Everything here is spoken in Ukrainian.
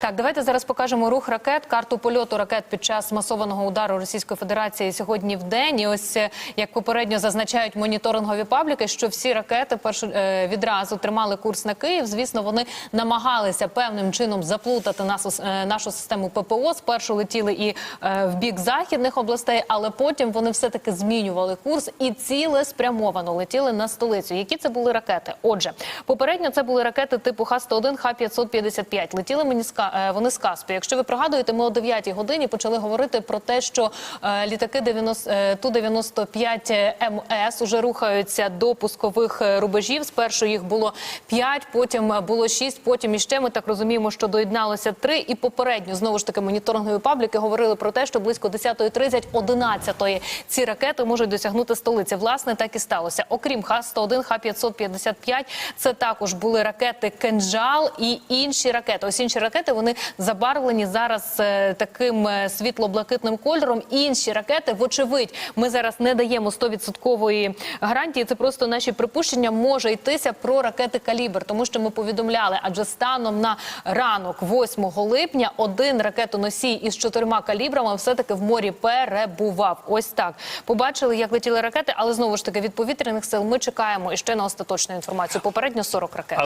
Так, давайте зараз покажемо рух ракет, карту польоту ракет під час масованого удару Російської Федерації сьогодні в день. І ось е, як попередньо зазначають моніторингові пабліки, що всі ракети першу е, відразу тримали курс на Київ. Звісно, вони намагалися певним чином заплутати нашу, е, нашу систему ППО. Спершу летіли і в бік західних областей, але потім вони все таки змінювали курс і цілеспрямовано летіли на столицю. Які це були ракети? Отже, попередньо це були ракети типу Х-101, Х-555. Летіли мені з Е, вони з Каспі. Якщо ви пригадуєте, ми о 9 годині почали говорити про те, що е, літаки 90, е, Ту-95 МС уже рухаються до пускових рубежів. Спершу їх було 5, потім було 6, потім іще ми так розуміємо, що доєдналося 3. І попередньо знову ж таки моніторингові пабліки говорили про те, що близько 10.30, 11 ці ракети можуть досягнути столиці. Власне, так і сталося. Окрім Х-101, Х-555, це також були ракети «Кинжал» і інші ракети. Ось інші ракети вони забарвлені зараз е, таким е, світло-блакитним кольором. Інші ракети, вочевидь, ми зараз не даємо 100% гарантії. Це просто наші припущення. Може йтися про ракети «Калібр», тому що ми повідомляли, адже станом на ранок, 8 липня, один ракетоносій із чотирма калібрами все-таки в морі перебував. Ось так. Побачили, як летіли ракети, але знову ж таки від повітряних сил ми чекаємо іще на остаточну інформацію. Попередньо 40 ракет.